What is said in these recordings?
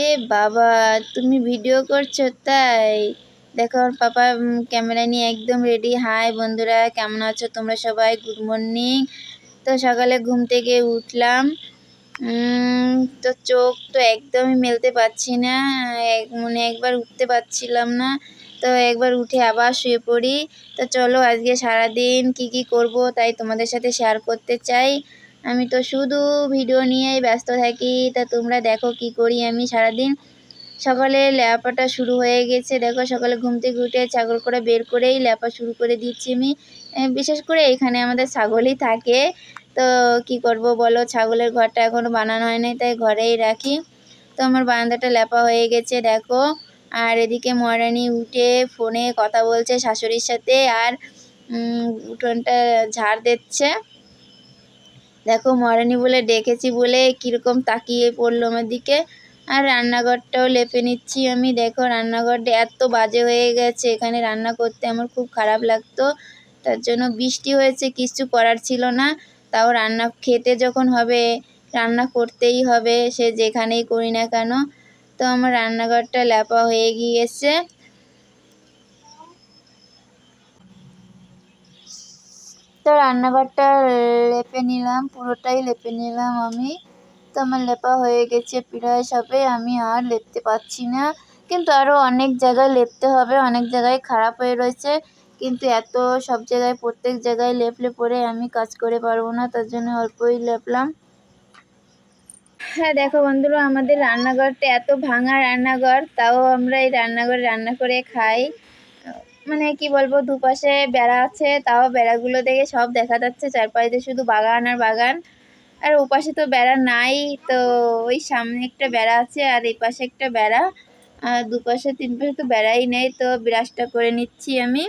এ বাবা, তুমি ভিডিও করছ তাই? দেখো, আমার পাপা ক্যামেরা নিয়ে একদম রেডি হাই বন্ধুরা, কেমন আছো তোমরা সবাই? গুড মর্নিং তো সকালে ঘুম থেকে উঠলাম। তো চোখ তো একদমই মেলতে পারছি না। মানে একবার উঠতে পারছিলাম না। তো একবার উঠে আবার শুয়ে পড়ি। তো চলো আজকে সারাদিন কি কি করব তাই তোমাদের সাথে শেয়ার করতে চাই। আমি তো শুধু ভিডিও নিয়েই ব্যস্ত থাকি, তা তোমরা দেখো কি করি আমি সারাদিন। সকালে ল্যাপাটা শুরু হয়ে গেছে, দেখো সকালে ঘুম থেকে ছাগল করে বের করেই ল্যাপা শুরু করে দিচ্ছি আমি। বিশেষ করে এখানে আমাদের ছাগলই থাকে, তো কি করব বলো? ছাগলের ঘরটা এখনও বানানো হয় হয়নি, তাই ঘরেই রাখি। তো আমার বারান্দাটা ল্যাপা হয়ে গেছে, দেখো। আর এদিকে মহারানী উঠে ফোনে কথা বলছে শাশুড়ির সাথে, আর উঠোনটা ঝাড় দিচ্ছে। দেখো মহারানী বলে ডেকেছি বলে কীরকম তাকিয়ে পড়ল আমার দিকে। আর রান্নাঘরটাও লেপে নিচ্ছি আমি। দেখো রান্নাঘরটা এত বাজে হয়ে গেছে। এখানে রান্না করতে আমার খুব খারাপ লাগতো। তার জন্য বৃষ্টি হয়েছে, কিছু করার ছিল না। তাও রান্না খেতে যখন হবে, রান্না করতেই হবে, সে যেখানেই করি না কেন। তো আমার রান্নাঘরটা ল্যাপা হয়ে গিয়েছে। তো রান্নাঘরটা লেপে নিলাম, পুরোটাই লেপে নিলাম আমি। তো আমার লেপা হয়ে গেছে প্রায় সবে, আমি আর লেপতে পারছি না। কিন্তু আরও অনেক জায়গায় লেপতে হবে, অনেক জায়গায় খারাপ হয়ে রয়েছে। কিন্তু এত সব জায়গায়, প্রত্যেক জায়গায় লেপলে পরে আমি কাজ করে পারব না, তার জন্য অল্পই লেপলাম। হ্যাঁ দেখো বন্ধুরা, আমাদের রান্নাঘরটা এত ভাঙা রান্নাঘর, তাও আমরা এই রান্নাঘরে রান্না করে খাই। মানে কি বলব, দুপাশে বেড়া আছে, তাও বেড়াগুলো দেখে সব দেখা যাচ্ছে। চারপাশে শুধু বাগান আর বাগান। আর ওপাশে তো বেড়া নাই, তো ওই সামনে একটা বেড়া আছে আর এই পাশে একটা বেড়া। আর দুপাশে তিন পাশে তো বেড়াই নেই, তো ব্রাশটা করে নিচ্ছি আমি।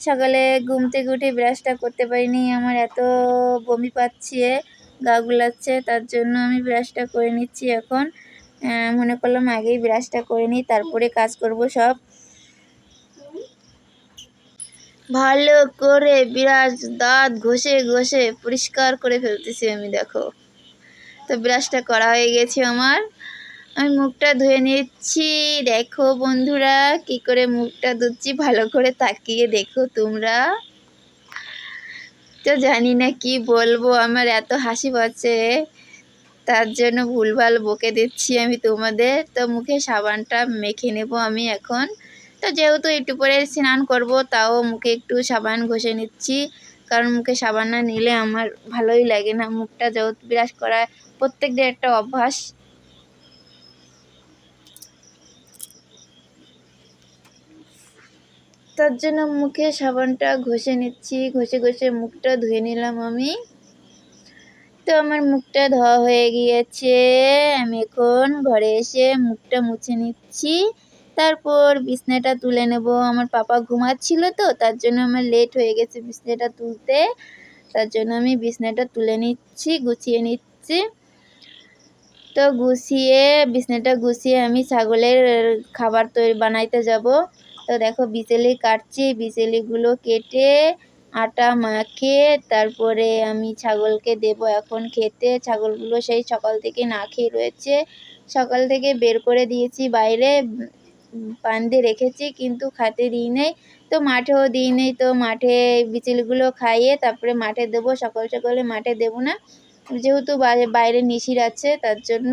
সকালে ঘুম থেকে উঠে ব্রাশটা করতে পারিনি, আমার এত বমি পাচ্ছে, গা গুলাচ্ছে, তার জন্য আমি ব্রাশটা করে নিচ্ছি এখন। মনে করলাম আগেই ব্রাশটা করে নিই, তারপরে কাজ করব সব। ভালো করে ব্রাশ দাঁত ঘষে ঘষে পরিষ্কার করে ফেলতেছি আমি, দেখো। তো ব্রাশটা করা হয়ে গেছে আমার। আমি মুখটা ধুয়ে নিচ্ছি। দেখো বন্ধুরা, কি করে মুখটা ধুচ্ছি, ভালো করে তাকিয়ে দেখো তোমরা। তো জানি না কি বলব, আমার এত হাসি পাচ্ছে। তার জন্য ভুলভাল বকে দিচ্ছি আমি তোমাদের। তো মুখে সাবানটা মেখে নেব আমি এখন। তো যেহেতু একটু পরে স্নান করব, তাও মুখে একটু সাবান ঘষে নিচ্ছি। কারণ মুখে সাবান না নিলে আমার ভালোই লাগে না। মুখটা যেহেতু বিরাজ করা প্রত্যেক দিন একটা অভ্যাস। তার জন্য মুখে সাবানটা ঘষে নিচ্ছি। ঘষে ঘষে মুখটা ধুয়ে নিলাম আমি। তো আমার মুখটা ধোয়া হয়ে গিয়েছে। আমি এখন ঘরে এসে মুখটা মুছে নিচ্ছি। তারপর বিছনাটা তুলে নেব। আমার পাপা ঘুমাচ্ছিল তো, তার জন্য আমার লেট হয়ে গেছে বিছনাটা তুলতে। তার জন্য আমি বিছনাটা তুলে নিচ্ছি, গুছিয়ে নিচ্ছি। তো গুছিয়ে, বিছনাটা গুছিয়ে আমি ছাগলের খাবার তৈরি বানাইতে যাব। তো দেখো বিচেলি কাটছি, বিচেলিগুলো কেটে আটা মাখে, তারপরে আমি ছাগলকে দেব এখন খেতে। ছাগলগুলো সেই সকাল থেকে না খেয়ে রয়েছে। সকাল থেকে বের করে দিয়েছি বাইরে। দিয়ে রেখেছি, কিন্তু খাতে দিই নেই। তো মাঠেও দিই নেই, তো মাঠে বিচিলগুলো খাইয়ে তারপরে মাঠে দেবো, সকাল সকালে মাঠে দেবো না। যেহেতু বাইরে নিশির আছে, তার জন্য।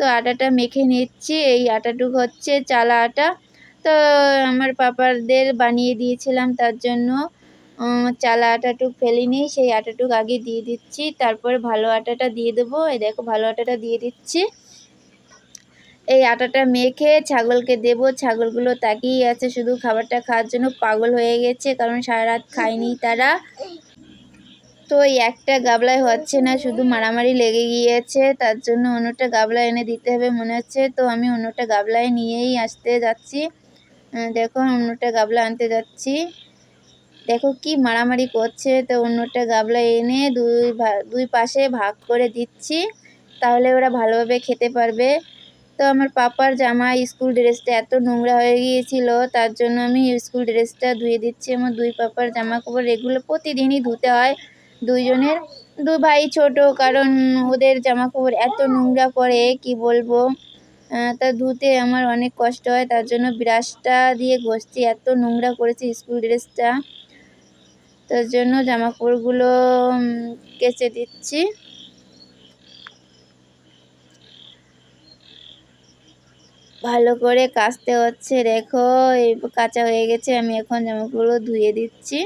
তো আটাটা মেখে নিচ্ছি, এই আটাটুকু হচ্ছে চালা আটা। তো আমার পাপাদের বানিয়ে দিয়েছিলাম তার জন্য। চালা আটাটুক ফেলিনি সেই আটাটুক আগে দিয়ে দিচ্ছি, তারপরে ভালো আটাটা দিয়ে দেবো। এই দেখো, ভালো আটাটা দিয়ে দিচ্ছি। এই আটাটা মেখে ছাগলকে দেব। ছাগলগুলো তাকিয়ে আছে শুধু খাবারটা খাওয়ার জন্য। পাগল হয়ে গেছে, কারণ সারা রাত খায়নি তারা। তো এই একটা গাবলায় হচ্ছে না, শুধু মারামারি লেগে গিয়েছে। তার জন্য অন্যটা গাবলা এনে দিতে হবে মনে হচ্ছে। তো আমি অন্যটা গাবলায় নিয়েই আসতে যাচ্ছি। দেখো, অন্যটা গাবলা আনতে যাচ্ছি। দেখো কি মারামারি করছে। তো অন্যটা গাবলা এনে দুই দুই পাশে ভাগ করে দিচ্ছি। তাহলে ওরা ভালোভাবে খেতে পারবে। তো আমার পাপার জামা স্কুল ড্রেসটা এত নোংরা হয়ে গিয়েছিল, তার জন্য আমি স্কুল ড্রেসটা ধুয়ে দিচ্ছি। আমার দুই পাপার জামা কাপড় এগুলো প্রতিদিনই ধুতে হয়। দুইজনের দু ভাই ছোট, কারণ ওদের জামা কাপড় এত নোংরা করে কি বলব? তা ধুতে আমার অনেক কষ্ট হয়, তার জন্য ব্রাশটা দিয়ে ঘষছি, এত নোংরা করেছি স্কুল ড্রেসটা। তার জন্য জামা কাপড়গুলো কেচে দিচ্ছি। ভালো করে কাচতে হচ্ছে, দেখো, এই কাঁচা হয়ে গেছে, আমি এখন জামাগুলো ধুয়ে দিচ্ছি।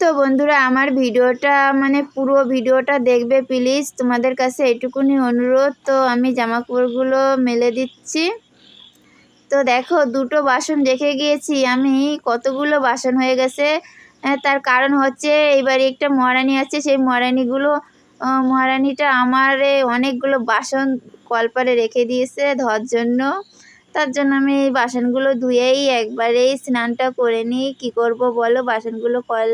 তো বন্ধুরা, আমার ভিডিওটা মানে পুরো ভিডিওটা দেখবে প্লিজ। তোমাদের কাছে এটুকুনি অনুরোধ, তো আমি জামা কাপড়গুলো মেলে দিচ্ছি। তো দেখো, দুটো বাসন রেখে গিয়েছি, আমি কতগুলো বাসন হয়ে গেছে? তার কারণ হচ্ছে এবারে একটা মহারানি আছে সেই মহারানিগুলো মহারানিটা আমার অনেকগুলো বাসন কলপারে রেখে দিয়েছে ধোয়ার জন্য। তার জন্য আমি এই বাসনগুলো ধুয়েই একবারেই স্নানটা করে নিই। কী করব বলো? বাসনগুলো কল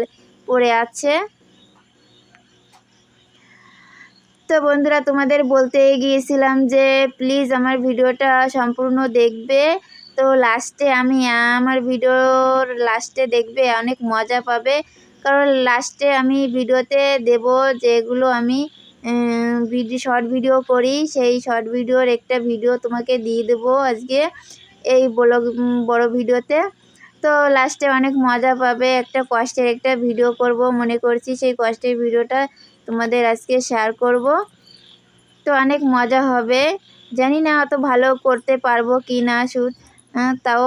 পড়ে আছে। তো বন্ধুরা, তোমাদের বলতে গিয়েছিলাম যে প্লিজ আমার ভিডিওটা সম্পূর্ণ দেখবে। তো লাস্টে আমি, আমার ভিডিওর লাস্টে দেখবে, অনেক মজা পাবে। কারণ লাস্টে আমি ভিডিওতে দেব যেগুলো আমি ভিডিও শর্ট ভিডিও করি। সেই শর্ট ভিডিওর একটা ভিডিও তোমাকে দিয়ে দেবো আজকে এই ব্লগ বড় ভিডিওতে তো লাস্টে অনেক মজা পাবে, একটা কষ্টের একটা ভিডিও করব। মনে করছি সেই কষ্টের ভিডিওটা তোমাদের আজকে শেয়ার করব। তো অনেক মজা হবে। জানি না অত ভালো করতে পারব কি না শুট তাও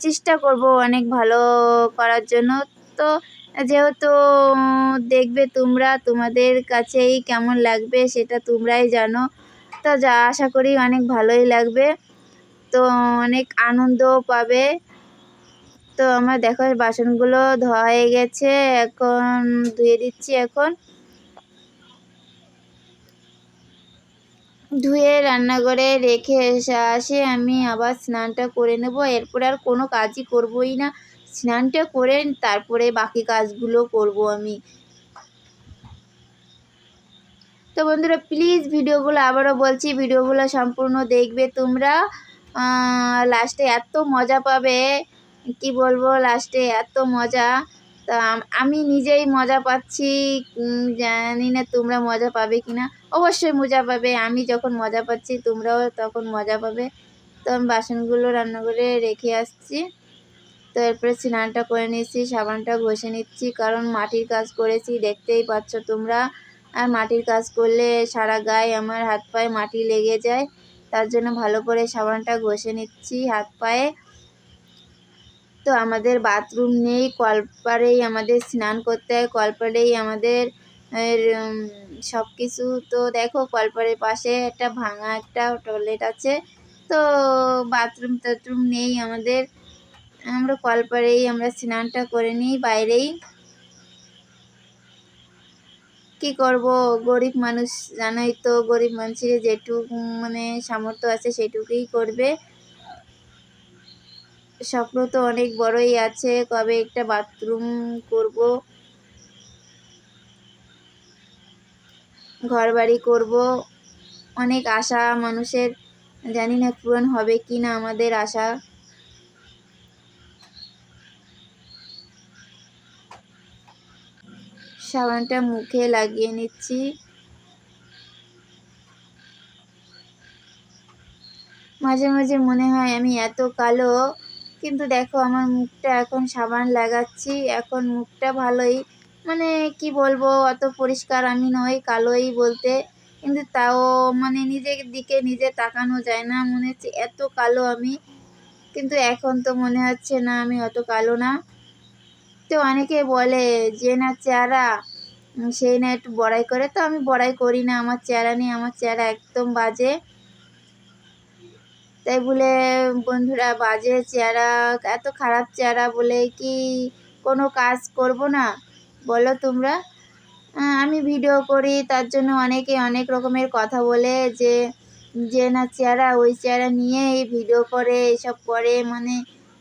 চেষ্টা করব অনেক ভালো করার জন্য। তো যেহেতু দেখবে তোমরা তোমাদের কাছেই কেমন লাগবে সেটা তোমরাই জানো। তো যা, আশা করি অনেক ভালোই লাগবে। তো অনেক আনন্দও পাবে। তো আমার দেখো বাসনগুলো ধোয়া হয়ে গেছে। এখন ধুয়ে দিচ্ছি এখন। ধুয়ে রান্নাঘরে রেখে এসে আসে। আমি আবার স্নানটা করে নেব। এরপর আর কোনো কাজই করবই না। স্নানটা করে তারপরে বাকি কাজগুলো করব আমি। তো বন্ধুরা প্লিজ ভিডিওগুলো আবারও বলছি, ভিডিওগুলো সম্পূর্ণ দেখবে তোমরা। লাস্টে এত মজা পাবে। কি বলব লাস্টে এত মজা। তা আমি নিজেই মজা পাচ্ছি। জানি না তোমরা মজা পাবে কি না অবশ্যই মজা পাবে। আমি যখন মজা পাচ্ছি, তোমরাও তখন মজা পাবে। তো আমি বাসনগুলো রান্না করে রেখে আসছি। তো এরপরে স্নানটা করে নিচ্ছি সাবানটা ঘষে নিচ্ছি, কারণ মাটির কাজ করেছি, দেখতেই পাচ্ছ তোমরা। আর মাটির কাজ করলে সারা গায়ে আমার হাত পায়ে মাটি লেগে যায়। তার জন্য ভালো করে সাবানটা ঘষে নিচ্ছি হাত পায়ে। তো আমাদের বাথরুম নেই, কলপারেই আমাদের স্নান করতে হয়, কলপারেই আমাদের সব কিছু তো দেখো কলপারের পাশে একটা ভাঙা একটা টয়লেট আছে। তো বাথরুম টাথরুম নেই আমাদের। আমরা কলপারেই আমরা স্নানটা করে নিই বাইরেই। কি করব? গরিব মানুষ জানোই তো, গরিব মানুষের যেটুকু মানে সামর্থ্য আছে সেটুকুই করবে। স্বপ্ন তো অনেক বড়ই আছে, কবে একটা বাথরুম করব। ঘর বাড়ি করব। অনেক আশা মানুষের, জানি না পূরণ হবে কি না আমাদের আশা। সাবানটা মুখে লাগিয়ে নিচ্ছি। মাঝে মাঝে মনে হয় আমি এত কালো কিন্তু দেখো আমার মুখটা এখন সাবান লাগাচ্ছি, এখন মুখটা ভালোই মানে কি বলব, অত পরিষ্কার আমি নই, কালোই বলতে, কিন্তু তাও মানে নিজের দিকে নিজে তাকানো যায় না, মনে হচ্ছে এত কালো আমি, কিন্তু এখন তো মনে হচ্ছে না আমি অত কালো না। তো অনেকে বলে যে না চেহারা সেই না একটু বড়াই করে, তো আমি বড়াই করি না, আমার চেহারা নিয়ে আমার চেহারা একদম বাজে। তাই বলে, বন্ধুরা, বাজে চেহারা, এত খারাপ চেহারা বলে কি কোনো কাজ করব না? বলো তোমরা। আমি ভিডিও করি, তার জন্য অনেকে অনেক রকমের কথা বলে যে যে না চেহারা, ওই চেহারা নিয়ে এই ভিডিও করে এইসব করে। মানে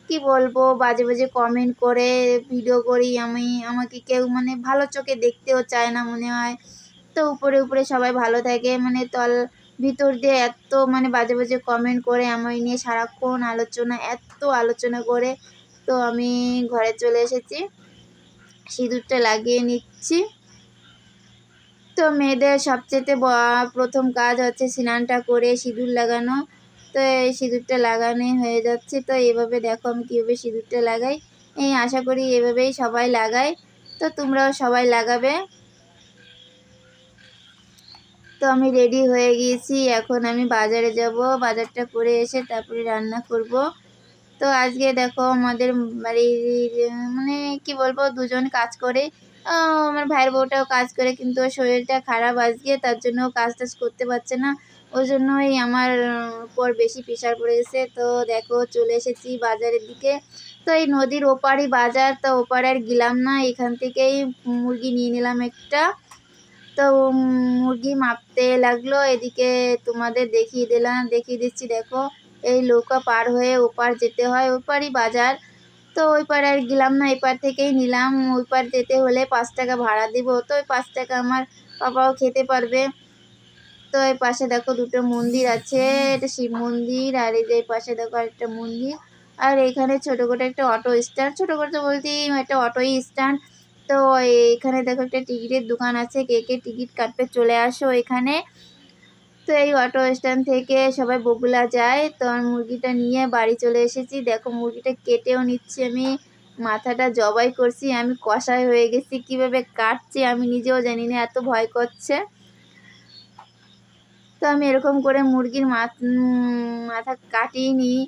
কি বলব, বাজে বাজে কমেন্ট করে, ভিডিও করি আমি। আমাকে কেউ মানে ভালো চোখে দেখতেও চায় না মনে হয়। তো উপরে উপরে সবাই ভালো থাকে। মানে তল ভিতর দিয়ে এত মানে বাজে বাজে কমেন্ট করে, আমায় নিয়ে সারাক্ষণ আলোচনা, এত আলোচনা করে। তো আমি ঘরে চলে এসেছি, সিঁদুরটা লাগিয়ে নিচ্ছি। তো মেয়েদের সবচেয়ে প্রথম কাজ হচ্ছে স্নানটা করে সিঁদুর লাগানো। তো এই সিঁদুরটা লাগানো হয়ে যাচ্ছে। তো এভাবে দেখো আমি কীভাবে সিঁদুরটা লাগাই। এই আশা করি এভাবেই সবাই লাগায়। তো তোমরাও সবাই লাগাবে। তো আমি রেডি হয়ে গিয়েছি। এখন আমি বাজারে যাব। বাজারটা করে এসে তারপরে রান্না করব। তো আজকে দেখো আমাদের বাড়ির মানে কি বলব, দুজন কাজ করে। আমার ভাইয়ের বউটাও কাজ করে, কিন্তু ওর শরীরটা খারাপ আজকে, তার জন্য কাজ টাজ করতে পারছে না। ওই জন্যই আমার উপর বেশি প্রেশার পড়ে গেছে তো দেখো, চলে এসেছি বাজারের দিকে। তো এই নদীর ওপারই বাজার, তো ওপারে আর গেলাম না। এখান থেকেই মুরগি নিয়ে নিলাম একটা। তো মুরগি মাপতে লাগল, এদিকে তোমাদের দেখিয়ে দিলাম, দেখিয়ে দিচ্ছি, দেখো, এই নৌকা পার হয়ে ওপার যেতে হয়, ওপারই বাজার। তো ওই পার আর গেলাম না এপার থেকেই নিলাম, ওই পার যেতে হলে পাঁচ টাকা ভাড়া দিব। তো ওই পাঁচ টাকা আমার পাপাও খেতে পারবে। তো এই পাশে দেখো দুটো মন্দির আছে, এটা শিব মন্দির, আর এই যে পাশে দেখো একটা মন্দির। আর এখানে ছোটো একটা অটো স্ট্যান্ড ছোটো করে তো বলতেই একটা অটোই স্ট্যান্ড তো এখানে দেখো একটা টিকিটের দোকান আছে, কে কে টিকিট কাটতে চলে আসো এখানে। তো এই অটো স্ট্যান্ড থেকে সবাই বগুলা যায়, তো মুরগিটা নিয়ে বাড়ি চলে এসেছি। দেখো মুরগিটা কেটেও নিচ্ছি আমি, মাথাটা জবাই করছি, আমি কষাই হয়ে গেছি, কীভাবে কাটছি আমি নিজেও জানি না, এত ভয় করছে। তো আমি এরকম করে মুরগির মাথা কাটিয়ে নিই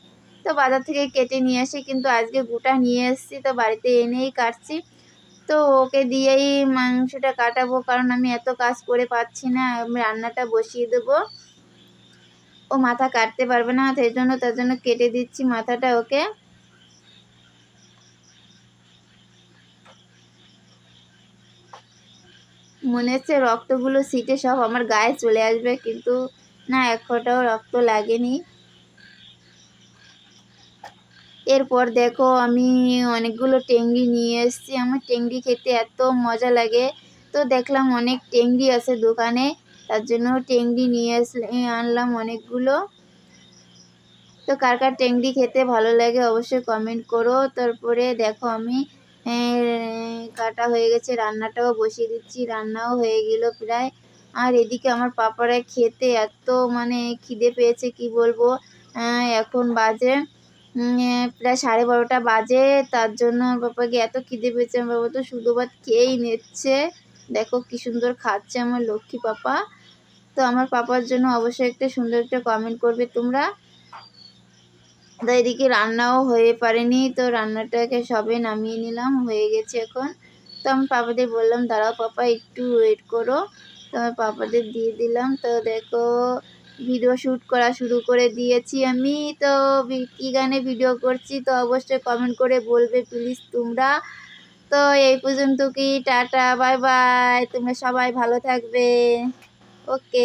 তো বাজার থেকে কেটে নিয়ে আসি, কিন্তু আজকে গোটা নিয়ে এসেছি, তো বাড়িতে এনেই কাটছি। তো ওকে দিয়েই মাংসটা কাটাবো, কারণ আমি এত কাজ করে পাচ্ছি না। আমি রান্নাটা বসিয়ে দেবো। ও মাথা কাটতে পারবে না সেই জন্য তার জন্য কেটে দিচ্ছি মাথাটা ওকে। মনে হচ্ছে রক্তগুলো, সিটে সব আমার গায়ে চলে আসবে, কিন্তু না, এক ফোঁটাও রক্ত লাগেনি। এরপর দেখো আমি অনেকগুলো টেংরি নিয়ে এসেছি। আমার টেংরি খেতে এত মজা লাগে। তো দেখলাম অনেক টেংরি আছে দোকানে, তার জন্য টেংরি নিয়ে আসলে, আনলাম অনেকগুলো। তো কার কার টেংরি খেতে ভালো লাগে অবশ্যই কমেন্ট করো। তারপরে দেখো আমি কাটা হয়ে গেছে, রান্নাটাও বসিয়ে দিচ্ছি, রান্নাও হয়ে গেল প্রায়। আর এদিকে আমার পাপারা খেতে এত মানে খিদে পেয়েছে, কি বলব? এখন বাজে। প্রায় সাড়ে বারোটা বাজে, তার জন্য পাপাকে এত খিদে পেয়েছে আমার বাবা তো শুধু ভাত খেয়েই নিচ্ছে। দেখো কি সুন্দর খাচ্ছে আমার লক্ষ্মী পাপা। তো আমার পাপার জন্য অবশ্যই একটা সুন্দর একটা কমেন্ট করবে তোমরা। তো এদিকে রান্নাও হয়ে পারেনি, তো রান্নাটাকে সবে নামিয়ে নিলাম, হয়ে গেছে এখন। তো আমি পাপাদের বললাম, দাঁড়াও পাপা, একটু ওয়েট করো। তো আমার পাপাদের দিয়ে দিলাম, তো দেখো ভিডিও শ্যুট করা শুরু করে দিয়েছি আমি। তো কী গানে ভিডিও করছি তো অবশ্যই কমেন্ট করে বলবে প্লিজ তোমরা। তো এই পর্যন্ত কি, টাটা বাই বাই তোমরা সবাই ভালো থাকবে। ওকে